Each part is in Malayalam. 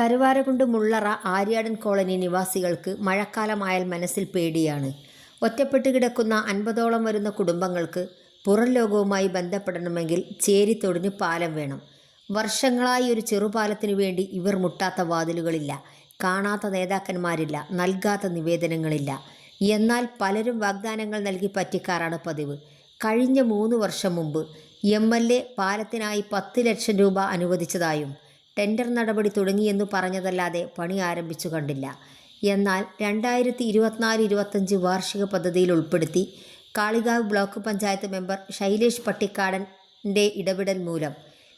കരുവാരകുണ്ട് മുള്ളറ ആര്യാടൻ കോളനി നിവാസികൾക്ക് മഴക്കാലമായാൽ മനസ്സിൽ പേടിയാണ്. ഒറ്റപ്പെട്ട് കിടക്കുന്ന അൻപതോളം വരുന്ന കുടുംബങ്ങൾക്ക് പുറം ലോകവുമായി ബന്ധപ്പെടണമെങ്കിൽ ചേരിത്തൊടിന് പാലം വേണം. വർഷങ്ങളായി ഒരു ചെറുപാലത്തിനു വേണ്ടി ഇവർ മുട്ടാത്ത വാതിലുകളില്ല. കാണാത്ത നേതാക്കന്മാരില്ല. നൽകാത്ത നിവേദനങ്ങളില്ല. എന്നാൽ പലരും വാഗ്ദാനങ്ങൾ നൽകി പറ്റിക്കാറാണ് പതിവ്. കഴിഞ്ഞ മൂന്ന് വർഷം മുമ്പ് എം എൽ എ പാലത്തിനായി പത്ത് ലക്ഷം രൂപ അനുവദിച്ചതായും ടെൻഡർ നടപടി തുടങ്ങിയെന്ന് പറഞ്ഞതല്ലാതെ പണി ആരംഭിച്ചു കണ്ടില്ല. എന്നാൽ രണ്ടായിരത്തി ഇരുപത്തിനാല് ഇരുപത്തഞ്ച് വാർഷിക പദ്ധതിയിൽ ഉൾപ്പെടുത്തി കാളികാവ് ബ്ലോക്ക് പഞ്ചായത്ത് മെമ്പർ ശൈലേഷ് പട്ടിക്കാടന്റെ ഇടപെടൽ മൂലം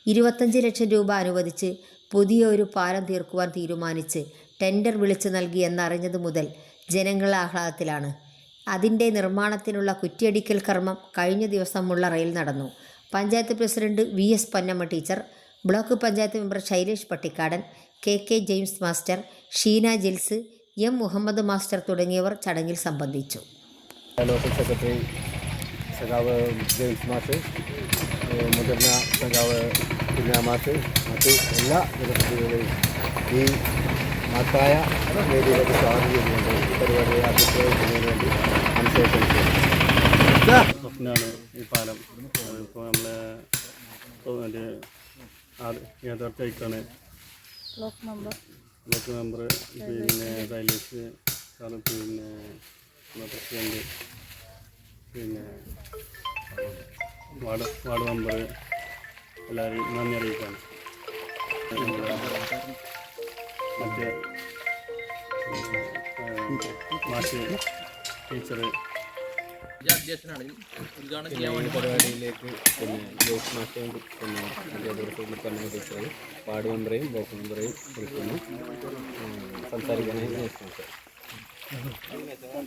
ഇരുപത്തഞ്ച് ലക്ഷം രൂപ അനുവദിച്ച് പുതിയ ഒരു പാലം തീർക്കുവാൻ തീരുമാനിച്ച് ടെൻഡർ വിളിച്ചു നൽകി എന്നറിഞ്ഞതു മുതൽ ജനങ്ങൾ ആഹ്ലാദത്തിലാണ്. അതിന്റെ നിർമ്മാണത്തിനുള്ള കുറ്റിയടിക്കൽ കർമ്മം കഴിഞ്ഞ ദിവസമുള്ള മുള്ളറയിൽ നടന്നു. Panchayat president V S Ponnamma teacher block panchayat member Shailesh Pattikkadan K K James master Sheena Jils M Muhammad master തുടങ്ങിയവർ ചടങ്ങിൽ സംബന്ധിച്ചു. ലോക്കൽ സെക്രട്ടറി സഖാവ് ജെയിംസ് മാസ്റ്റർ ഏഹ് മുതിർന്ന സഖാവ് കുഞ്ഞാമാഷ് മറ്റ് എല്ലാ ജനപ്രതിനിധികളെയും ഈ മഹത്തായ വേദിയിലേക്ക് സ്വാഗതം ചെയ്തുകൊണ്ട് പരിപാടിയെ അധ്യക്ഷതയ്ക്കുന്നതിന് വേണ്ടി അനുശേഷിച്ചു സ്വപ്നമാണ് ഈ പാലം. ഇപ്പോൾ നമ്മളെ മറ്റേ ആറ് യാഥാർത്ഥ്യമായിട്ടാണ്. ബ്ലോക്ക് മെമ്പർ ബ്ലോക്ക് മെമ്പർ പിന്നെ ശൈലേഷ് സാറ് പിന്നെ പ്രസിഡന്റ് പിന്നെ വാർഡ് വാർഡ് മെമ്പർ എല്ലാവരെയും നന്ദി അറിയിക്കാണ് മറ്റേ മാഷ് ടീച്ചർ ഈ പരിപാടിയിലേക്ക് പിന്നെ ജോസ് മാഷയും പിന്നെ അതേപോലെ പറഞ്ഞ ടീച്ചർ വാർഡ് മെമ്പറെയും ബ്ലോക്ക് മെമ്പറെയും വിളിക്കുന്നു. ഉം, സംസാരിക്കാനായി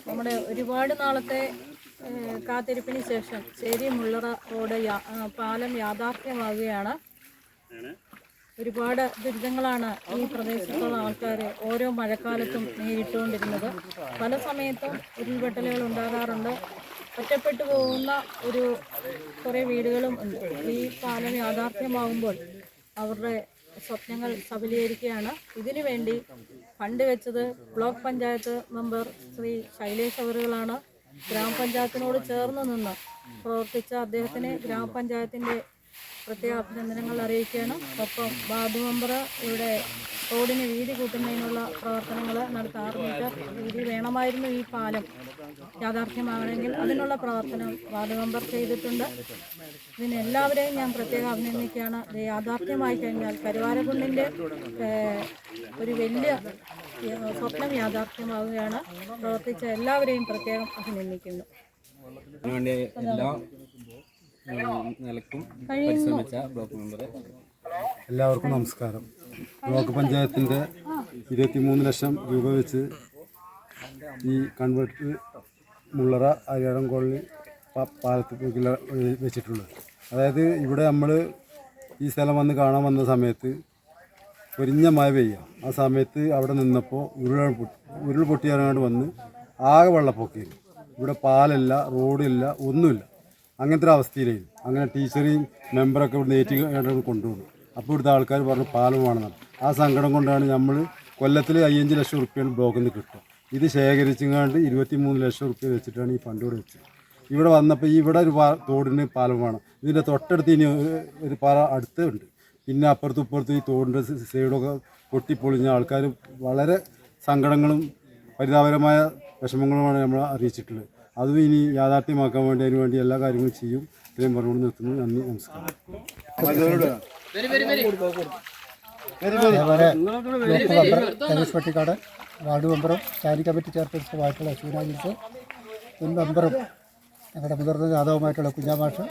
നമ്മുടെ ഒരുപാട് നാളത്തെ കാത്തിരിപ്പിന് ശേഷം ശരി മുള്ളറ റോഡ് പാലം യാഥാർത്ഥ്യമാവുകയാണ്. ഒരുപാട് ദുരിതങ്ങളാണ് ഈ പ്രദേശത്തുള്ള ആൾക്കാർ ഓരോ മഴക്കാലത്തും നേരിട്ടുകൊണ്ടിരുന്നത്. പല സമയത്തും ഉരുൾപൊട്ടലുകൾ ഉണ്ടാകാറുണ്ട്. ഒറ്റപ്പെട്ടു പോകുന്ന ഒരു കുറേ വീടുകളും ഉണ്ട്. ഈ പാലം യാഥാർത്ഥ്യമാകുമ്പോൾ അവരുടെ സ്വപ്നങ്ങൾ സബലീകരിക്കുകയാണ്. ഇതിനു വേണ്ടി ഫണ്ട് വെച്ചത് ബ്ലോക്ക് പഞ്ചായത്ത് മെമ്പർ ശ്രീ ശൈലേഷ് അവറുകളാണ്. ഗ്രാമപഞ്ചായത്തിനോട് ചേർന്ന് നിന്ന് പ്രവർത്തിച്ച അദ്ദേഹത്തിന് ഗ്രാമപഞ്ചായത്തിന്റെ പ്രത്യേക അഭിനന്ദനങ്ങൾ അറിയിക്കുകയാണ്. ഒപ്പം വാർഡ് മെമ്പർ ഇവിടെ റോഡിന് വീതി കൂട്ടുന്നതിനുള്ള പ്രവർത്തനങ്ങൾ നടത്താം വീതി വേണമായിരുന്നു ഈ പാലം. യാഥാർത്ഥ്യമാകണമെങ്കിൽ അതിനുള്ള പ്രവർത്തനം വാർഡ് മെമ്പർ ചെയ്തിട്ടുണ്ട്. ഇതിനെല്ലാവരെയും ഞാൻ പ്രത്യേകം അഭിനന്ദിക്കുകയാണ്. ഇത് യാഥാർത്ഥ്യമായി കഴിഞ്ഞാൽ കരുവാരക്കുണ്ടിന്റെ ഒരു വലിയ സ്വപ്നം യാഥാർത്ഥ്യമാവുകയാണ്. പ്രവർത്തിച്ച എല്ലാവരെയും പ്രത്യേകം അഭിനന്ദിക്കുന്നു. നിലക്കും പരിശ്രമിച്ച ബ്ലോക്ക് മെമ്പർ എല്ലാവർക്കും നമസ്കാരം. ബ്ലോക്ക് പഞ്ചായത്തിന്റെ ഇരുപത്തിമൂന്ന് ലക്ഷം രൂപ വെച്ച് ഈ കൺവെർട്ട് മുള്ളറ അരിയാടം കോളനി പാലത്ത് വെച്ചിട്ടുള്ളത്. അതായത് ഇവിടെ നമ്മൾ ഈ സ്ഥലം വന്ന് കാണാൻ വന്ന സമയത്ത് പൊരിഞ്ഞ മഴ പെയ്യുക ആ സമയത്ത് അവിടെ നിന്നപ്പോൾ ഉരുൾ പൊട്ടി ഉരുൾ പൊട്ടിയിറങ്ങാണ്ട് വന്ന് ആകെ വെള്ളപ്പൊക്കിയിരുന്നു ഇവിടെ പാലല്ല റോഡില്ല ഒന്നുമില്ല. അങ്ങനത്തെ ഒരു അവസ്ഥയിലായിരുന്നു. അങ്ങനെ ടീച്ചറേയും മെമ്പറൊക്കെ ഇവിടെ നേറ്റി കൊണ്ടുപോകും അപ്പോൾ ഇവിടുത്തെ ആൾക്കാർ പറഞ്ഞു പാലം വേണമെന്ന് ആ സങ്കടം കൊണ്ടാണ് നമ്മൾ കൊല്ലത്തിൽ അയ്യഞ്ച് ലക്ഷം റുപ്യാണ് ബ്ലോക്കിൽ നിന്ന് കിട്ടുക. ഇത് ശേഖരിച്ചുകൊണ്ട് ഇരുപത്തി മൂന്ന് ലക്ഷം റുപ്യ വെച്ചിട്ടാണ് ഈ ഫണ്ട് ഇവിടെ വെച്ചത്. ഇവിടെ വന്നപ്പോൾ ഇവിടെ ഒരു തോടിന് പാലം വേണം. ഇതിന്റെ തൊട്ടടുത്ത് ഇനി ഒരു പാല അടുത്തുണ്ട് പിന്നെ അപ്പുറത്തും ഇപ്പുറത്തും ഈ തോടിന്റെ സൈഡൊക്കെ പൊട്ടിപ്പൊളിഞ്ഞ ആൾക്കാർ വളരെ സങ്കടങ്ങളും പരിതാപകരമായ വിഷമങ്ങളുമാണ് നമ്മൾ അറിയിച്ചിട്ടുള്ളത്. അതും ഇനി യാഥാർത്ഥ്യമാക്കാൻ വേണ്ടി അതിന് വേണ്ടി എല്ലാ കാര്യങ്ങളും ചെയ്യും. ഇത്രയും പറഞ്ഞുകൊണ്ട് നിർത്തുന്നു. നന്ദി നമസ്കാരം. രമേശ് വാർഡ് മെമ്പറും സ്റ്റാൻഡിംഗ് കമ്മിറ്റി ചെയർപേഴ്സണുമായിട്ടുള്ള ഷീനാജിൽസ് മുൻ മെമ്പറും ഞങ്ങളുടെ മുതിർന്ന നേതാവുമായിട്ടുള്ള കുഞ്ഞാമാഷ്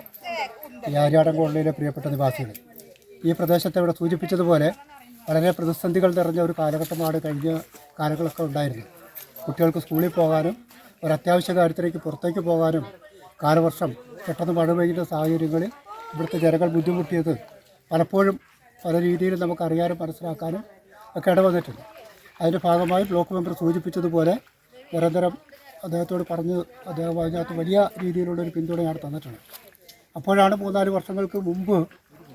ഈ ആര്യാടൻ കോളനിയിലെ പ്രിയപ്പെട്ട നിവാസികൾ ഈ പ്രദേശത്തെ ഇവിടെ സൂചിപ്പിച്ചതുപോലെ വളരെ പ്രതിസന്ധികൾ നിറഞ്ഞ ഒരു കാലഘട്ടമാണ് കഴിഞ്ഞ കാലങ്ങളൊക്കെ ഉണ്ടായിരുന്നത്. കുട്ടികൾക്ക് സ്കൂളിൽ പോകാനും ഒരു അത്യാവശ്യ കാര്യത്തിലേക്ക് പുറത്തേക്ക് പോകാനും കാലവർഷം പെട്ടെന്ന് മഴ പെയ്യുന്ന സാഹചര്യങ്ങളിൽ ഇവിടുത്തെ ജനങ്ങൾ ബുദ്ധിമുട്ടിയത് പലപ്പോഴും പല രീതിയിൽ നമുക്ക് അറിയാനും മനസ്സിലാക്കാനും ഒക്കെ ഇടവന്നിട്ടുണ്ട്. അതിന്റെ ഭാഗമായി ബ്ലോക്ക് മെമ്പർ സൂചിപ്പിച്ചതുപോലെ നിരന്തരം അദ്ദേഹത്തോട് പറഞ്ഞ് അദ്ദേഹം അതിനകത്ത് വലിയ രീതിയിലുള്ളൊരു പിന്തുണയാണ് തന്നിട്ടുള്ളത് അപ്പോഴാണ് മൂന്നാൽ വർഷങ്ങൾക്ക് മുമ്പ്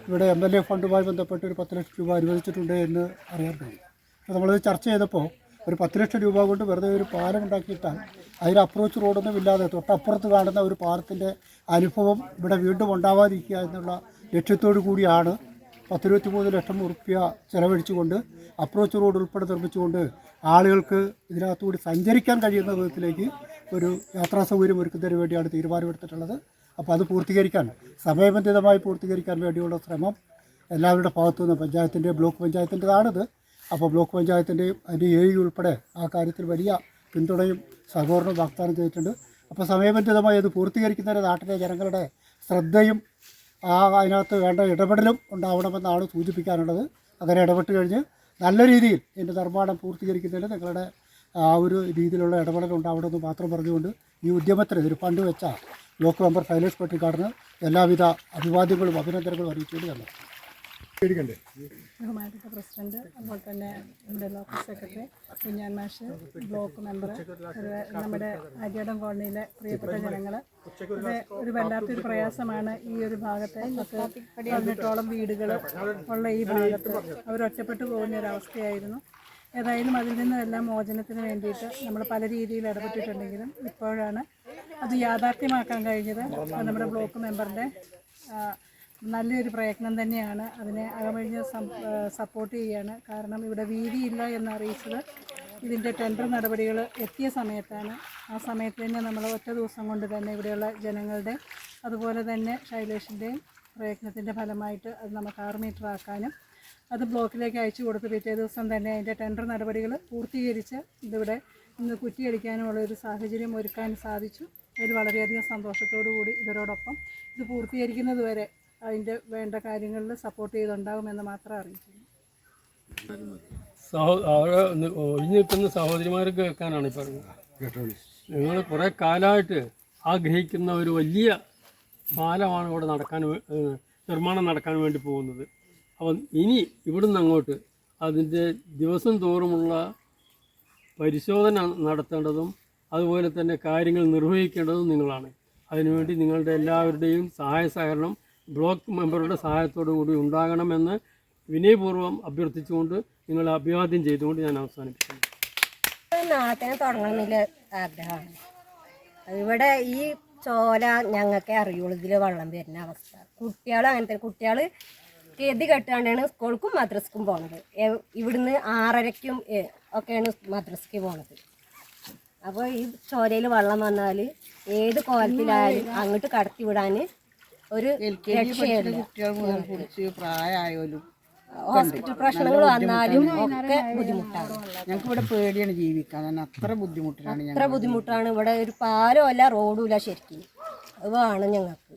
ഇവിടെ എം എൽ എ ഫണ്ടുമായി ബന്ധപ്പെട്ട് ഒരു പത്ത് ലക്ഷം രൂപ അനുവദിച്ചിട്ടുണ്ട് എന്ന് അറിയാൻ കഴിയും നമ്മളത് ചർച്ച ചെയ്തപ്പോൾ ഒരു പത്ത് ലക്ഷം രൂപ കൊണ്ട് വെറുതെ ഒരു പാലം ഉണ്ടാക്കിയിട്ടാൽ അതിന് അപ്രോച്ച് റോഡൊന്നും ഇല്ലാതെ തൊട്ടപ്പുറത്ത് കാണുന്ന ഒരു പാലത്തിന്റെ അനുഭവം ഇവിടെ വീണ്ടും ഉണ്ടാവാതിരിക്കുക എന്നുള്ള ലക്ഷ്യത്തോടു കൂടിയാണ് പത്തിരുപത്തി മൂന്ന് ലക്ഷം ഉറുപ്പ്യ ചെലവഴിച്ചുകൊണ്ട് അപ്രോച്ച് റോഡ് ഉൾപ്പെടെ നിർമ്മിച്ചുകൊണ്ട് ആളുകൾക്ക് ഇതിനകത്തുകൂടി സഞ്ചരിക്കാൻ കഴിയുന്ന വിധത്തിലേക്ക് ഒരു യാത്രാ സൗകര്യം ഒരുക്കുന്നതിന് വേണ്ടിയാണ് തീരുമാനമെടുത്തിട്ടുള്ളത്. അപ്പോൾ അത് പൂർത്തീകരിക്കാൻ സമയബന്ധിതമായി പൂർത്തീകരിക്കാൻ വേണ്ടിയുള്ള ശ്രമം എല്ലാവരുടെ ഭാഗത്തു നിന്ന് പഞ്ചായത്തിന്റെ ബ്ലോക്ക് പഞ്ചായത്തിന്റെതാണിത്. അപ്പോൾ ബ്ലോക്ക് പഞ്ചായത്തിന്റെയും അതിന്റെ എ ഉൾപ്പെടെ ആ കാര്യത്തിൽ വലിയ പിന്തുണയും സഹകരണവും വാഗ്ദാനം ചെയ്തിട്ടുണ്ട്. അപ്പോൾ സമയബന്ധിതമായി അത് പൂർത്തീകരിക്കുന്നതിന് നാട്ടിലെ ജനങ്ങളുടെ ശ്രദ്ധയും ആ അതിനകത്ത് വേണ്ട ഇടപെടലും ഉണ്ടാവണമെന്നാണ് സൂചിപ്പിക്കാനുള്ളത്. അങ്ങനെ ഇടപെട്ട് കഴിഞ്ഞ് നല്ല രീതിയിൽ ഇതിന്റെ നിർമ്മാണം പൂർത്തീകരിക്കുന്നതിന് നിങ്ങളുടെ ആ ഒരു രീതിയിലുള്ള ഇടപെടൽ ഉണ്ടാവണമെന്ന് മാത്രം പറഞ്ഞുകൊണ്ട് ഈ ഉദ്യമത്തിന് ഒരു ഫണ്ട് വെച്ച ബ്ലോക്ക് മെമ്പർ ശൈലേഷ് പട്ടിക്കാടിന് എല്ലാവിധ അഭിവാദ്യങ്ങളും അഭിനന്ദനങ്ങളും അറിയിച്ചുകൊണ്ട് തന്നെ ബഹുമാനപ്പെട്ട പ്രസിഡന്റ് അതുപോലെ തന്നെ നമ്മുടെ ലോക്കൽ സെക്രട്ടറി കുഞ്ഞാൻ മാഷ് ബ്ലോക്ക് മെമ്പർ നമ്മുടെ അരിയടം കോളനിയിലെ പ്രിയപ്പെട്ട ജനങ്ങൾ ഒരു വല്ലാത്തൊരു പ്രയാസമാണ് ഈ ഒരു ഭാഗത്തെ. പതിനെട്ടോളം വീടുകൾ ഉള്ള ഈ ഭാഗത്ത്. അവരൊറ്റപ്പെട്ടു പോകുന്ന ഒരു അവസ്ഥയായിരുന്നു. ഏതായാലും അതിൽ നിന്നും എല്ലാം മോചനത്തിന് വേണ്ടിയിട്ട് നമ്മൾ പല രീതിയിൽ ഇടപെട്ടിട്ടുണ്ടെങ്കിലും ഇപ്പോഴാണ് അത് യാഥാർത്ഥ്യമാക്കാൻ കഴിഞ്ഞത് നമ്മുടെ ബ്ലോക്ക് മെമ്പറിന്റെ നല്ലൊരു പ്രയത്നം തന്നെയാണ്. അതിനെ അകമഴിഞ്ഞ് സപ്പോർട്ട് ചെയ്യുകയാണ് കാരണം ഇവിടെ വീതിയില്ല എന്ന് അറിയിച്ചത് ഇതിന്റെ ടെൻഡർ നടപടികൾ എത്തിയ സമയത്താണ്. ആ സമയത്ത് തന്നെ നമ്മൾ ഒറ്റ ദിവസം കൊണ്ട് തന്നെ ഇവിടെയുള്ള ജനങ്ങളുടെ അതുപോലെ തന്നെ ശൈലേഷിന്റെയും പ്രയത്നത്തിന്റെ ഫലമായിട്ട് അത് നമുക്ക് ആറ് മീറ്റർ ആക്കാനും അത് ബ്ലോക്കിലേക്ക് അയച്ചു കൊടുത്ത് പിറ്റേ ദിവസം തന്നെ അതിന്റെ ടെൻഡർ നടപടികൾ പൂർത്തീകരിച്ച് ഇതിവിടെ ഇന്ന് കുറ്റിയടിക്കാനുമുള്ള ഒരു സാഹചര്യം ഒരുക്കാൻ സാധിച്ചു. അതിൽ വളരെയധികം സന്തോഷത്തോടു കൂടി ഇവരോടൊപ്പം ഇത് പൂർത്തീകരിക്കുന്നത് വരെ അതിന്റെ വേണ്ട കാര്യങ്ങളിൽ സപ്പോർട്ട് ചെയ്തുണ്ടാകുമെന്ന് മാത്രം അറിയിക്കുന്നു സഹോ അവിടെ നി- ഒഴിഞ്ഞു നിൽക്കുന്ന സഹോദരിമാർക്ക് കേൾക്കാനാണ് പറഞ്ഞത് നിങ്ങൾ കുറേ കാലമായിട്ട് ആഗ്രഹിക്കുന്ന ഒരു വലിയ പാലമാണ് ഇവിടെ നടക്കാൻ നിർമ്മാണം നടക്കാൻ വേണ്ടി പോകുന്നത്. അപ്പം ഇനി ഇവിടുന്ന് അങ്ങോട്ട് അതിന്റെ ദിവസം തോറുമുള്ള പരിശോധന നടത്തേണ്ടതും അതുപോലെ തന്നെ കാര്യങ്ങൾ നിർവഹിക്കേണ്ടതും നിങ്ങളാണ്. അതിനുവേണ്ടി നിങ്ങളുടെ എല്ലാവരുടെയും സഹായ സഹകരണം ബ്ലോക്ക് മെമ്പറുടെ സഹായത്തോടു കൂടി ഉണ്ടാകണമെന്ന് വിനയപൂർവം അഭ്യർത്ഥിച്ചുകൊണ്ട് നിങ്ങൾ അഭിവാദ്യം ചെയ്തുകൊണ്ട് ഞാൻ അവസാനിപ്പിക്കുന്നു. തുടങ്ങണമെന്നില്ല ആഗ്രഹമാണ്. ഇവിടെ ഈ ചോല ഞങ്ങൾക്ക് അറിയുള്ളൂ ഇതിൽ വെള്ളം വരുന്ന അവസ്ഥ. കുട്ടികൾ അങ്ങനത്തെ കുട്ടികൾ കെതി കെട്ടാണ്ടാണ് സ്കൂൾക്കും മദ്രസക്കും പോണത്. ഇവിടുന്ന് ആറരയ്ക്കും ഒക്കെയാണ് മദ്രസയ്ക്ക് പോണത്. അപ്പോൾ ഈ ചോലയിൽ വെള്ളം വന്നാൽ ഏത് കോലത്തിലായാലും അങ്ങോട്ട് കടത്തി വിടാൻ ഒരു പ്രായമായാലും ഹോസ്പിറ്റൽ പ്രശ്നങ്ങൾ വന്നാലും ഒക്കെ ബുദ്ധിമുട്ടാണ്. ഞങ്ങൾക്ക് ഇവിടെ പേടിയാണ് ജീവിക്കാൻ. അത്ര ബുദ്ധിമുട്ടാണ് അത്ര ബുദ്ധിമുട്ടാണ്. ഇവിടെ ഒരു പാലോ അല്ല റോഡും ഇല്ല ശരിക്കും. അത് വേണം ഞങ്ങൾക്ക്.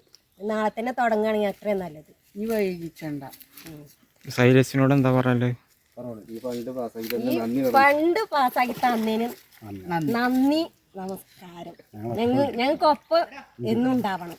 നാളെ തന്നെ തുടങ്ങുകയാണെങ്കിൽ അത്രയും നല്ലത്. ഈ വൈകിച്ചണ്ട സൈലസിനോട് എന്താ പറയല്ലേ ഫണ്ട് പാസ്സാക്കി തന്നതിന് നന്ദി നമസ്കാരം. ഞങ്ങൾ ഞങ്ങൾക്കൊപ്പം എന്നും ഉണ്ടാവണം.